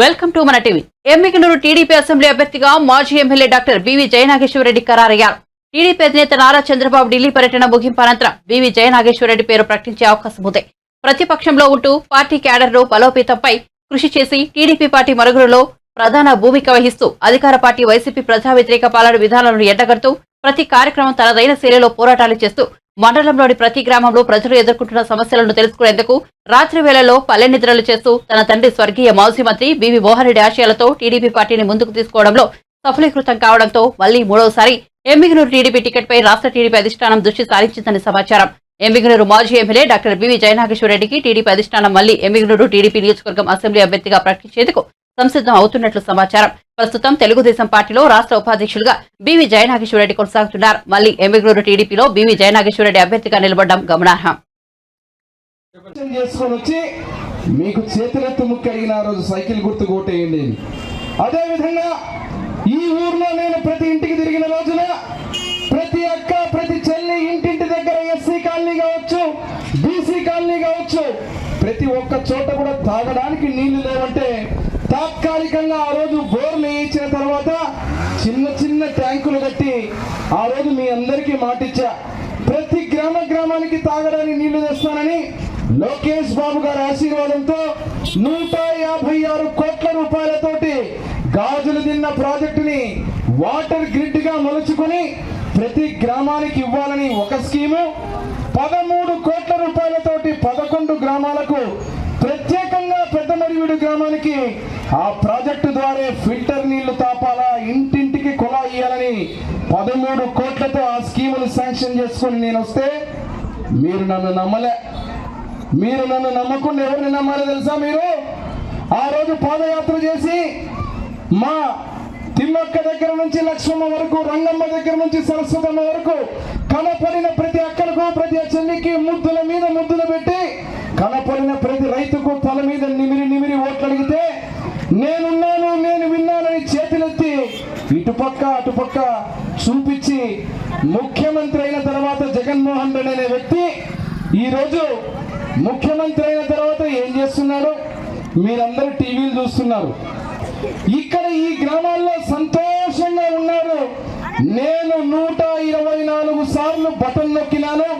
Welcome to మన TV. Emmiganur TDP assembly అభ్యర్థిగా మాజీ ఎమ్మెల్యే డాక్టర్ బివి జయనాగేశ్వరరెడ్డి ఖరారయ్యారు. టీడీపీ అధినేత నారా చంద్రబాబు ఢిల్లీ పర్యటన ముగింపు అనంతరం బివి జయనాగేశ్వరరెడ్డి పేరు ప్రకటించే అవకాశం ఉంది. ప్రతిపక్షంలో ఉంటూ పార్టీ క్యాడర్ను బలోపేతంపై కృషి చేసి టీడీపీ పార్టీ మరుగులలో ప్రధాన భూమిక వహిస్తూ అధికార పార్టీ వైసీపీ ప్రజా వ్యతిరేక పాలన విధానాలను ఎండగడుతూ ప్రతి కార్యక్రమం తనదైన శైలిలో పోరాటాలు చేస్తూ మండలంలోని ప్రతి గ్రామంలో ప్రజలు ఎదుర్కొంటున్న సమస్యలను తెలుసుకునేందుకు రాత్రి వేళల్లో పల్లె నిద్రలు చేస్తూ తన తండ్రి స్వర్గీయ మాజీ మంత్రి బివి మోహన్ రెడ్డి ఆశయాలతో టీడీపీ పార్టీని ముందుకు తీసుకోవడంలో సఫలీకృతం కావడంతో మళ్ళీ మూడోసారి ఎంబిగనూరు టీడీపీ టికెట్ పై రాష్ట్ర టీడీపీ అధిష్టానం దృష్టి సారించిందని సమాచారం. ఎంబిగనూరు మాజీ ఎమ్మెల్యే డాక్టర్ బివి జయనాగేశ్వరరెడ్డికి టీడీపీ అధిష్టానం మళ్ళీ ఎంబిగనూరు టీడీపీ నియోజకవర్గం అసెంబ్లీ అభ్యర్థిగా ప్రకటించేందుకు సంసిద్ధం అవుతున్నట్లు సమాచారం. ప్రస్తుతం తెలుగుదేశం పార్టీలో రాష్ట్ర ఉపాధ్యక్షులుగా బివి జయనాగేశ్వరరెడ్డి కొనసాగుతున్నారు. మళ్ళీ ఎమ్మిగనూరు టీడీపీలో బివి జయనాగేశ్వరరెడ్డి అభ్యర్థిగా నిలబడడం గమనార్హం. మీకు చేతులెత్తు ముక్కు అడిగిన ఆ రోజు సైకిల్ గుర్తు కోటేయండి అదే విధంగా ఈ ఊర్లో నేను ప్రతి ఇంటికి తిరిగిన రోజున ప్రతి అక్క ప్రతి చెల్లి ఇంటింటి దగ్గర ఎస్సీ కాలనీ కావచ్చు బీసీ కాలనీ కావచ్చు ప్రతి ఒక్క చోట కూడా తాగడానికి నీళ్ళు లేవంటే తాత్కాలికంగా ఆ రోజు బోర్లు వేయించిన తర్వాత చిన్న చిన్న ట్యాంకులు కట్టి ఆ రోజు మీ అందరికీ మాటిచ్చా. ప్రతి గ్రామ గ్రామానికి తాగడానికి నీళ్ళు తెస్తానని లోకేష్ బాబు గారి ఆశీర్వాదంతో నూట యాభై ఆరు కోట్ల రూపాయలతోటి గాజులు తిన్న ప్రాజెక్టుని వాటర్ గ్రిడ్గా మలుచుకొని ప్రతి గ్రామానికి ఇవ్వాలని ఒక స్కీము. పదమూడు కోట్ల రూపాయలతోటి పదకొండు గ్రామాలకు పెద్దమరివిడు ఆ ప్రాజెక్టు ద్వారా ఫిల్టర్ నీళ్ళు తాపాలా ఇంటింటికి కుళా ఇయ్యాలని పదమూడు కోట్లతో ఆ స్కీములు శాంక్షన్ చేసుకొని నేను వస్తే మీరు నన్ను నమ్మలే. మీరు నన్ను నమ్మకుండా ఎవరిని నమ్మాలో తెలుసా మీరు? ఆ రోజు పాదయాత్ర చేసి మా తిమ్మక్క దగ్గర నుంచి లక్ష్మమ్మ వరకు రంగమ్మ దగ్గర నుంచి సరస్వతమ్మ వరకు కనపడిన ప్రతి అక్కలకు ప్రతి చెల్లికి ముద్దుల మీద ముద్దులు పెట్టి కనపడిన ప్రతి రైతుకు తల మీద నిమిరి నిమిరి ఓట్లు అడిగితే నేనున్నాను నేను విన్నానని చేతులెత్తి ఇటుపక్క అటుపక్క చూపించి ముఖ్యమంత్రి అయిన తర్వాత జగన్మోహన్ రెడ్డి అనే వ్యక్తి ఈరోజు ముఖ్యమంత్రి అయిన తర్వాత ఏం చేస్తున్నాడు? మీరందరూ టీవీలు చూస్తున్నారు. ఇక్కడ ఈ గ్రామాల్లో సంతోషంగా ఉన్నారు. నేను నూట ఇరవై నాలుగు సార్లు బటన్ నొక్కినాను.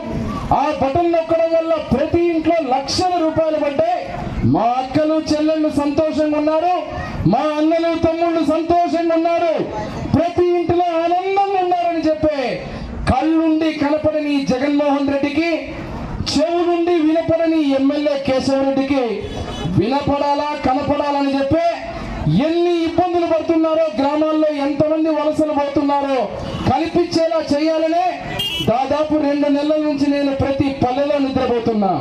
ఆ బటన్ నొక్కడం వల్ల ప్రతి ఇంట్లో లక్షల రూపాయలు పడ్డాయి. మా అక్కలు చెల్లెళ్ళు సంతోషంగా ఉన్నారు. మా అన్నలు తమ్ముళ్ళు సంతోషంగా ఉన్నారు. ప్రతి ఇంటిలో ఆనందంగా ఉన్నారని చెప్పే కళ్ళుండి కనపడని జగన్మోహన్ రెడ్డికి చెవు నుండి వినపడని ఎమ్మెల్యే కేశవరెడ్డికి వినపడాలా కనపడాలని చెప్పే ఎన్ని ఇబ్బందులు పడుతున్నారో గ్రామాల్లో ఎంతమంది వలసలు పోతున్నారో కల్పించేలా చేయాలనే దాదాపు రెండు నెలల నుంచి నేను ప్రతి పల్లెలో నిద్రపోతున్నా.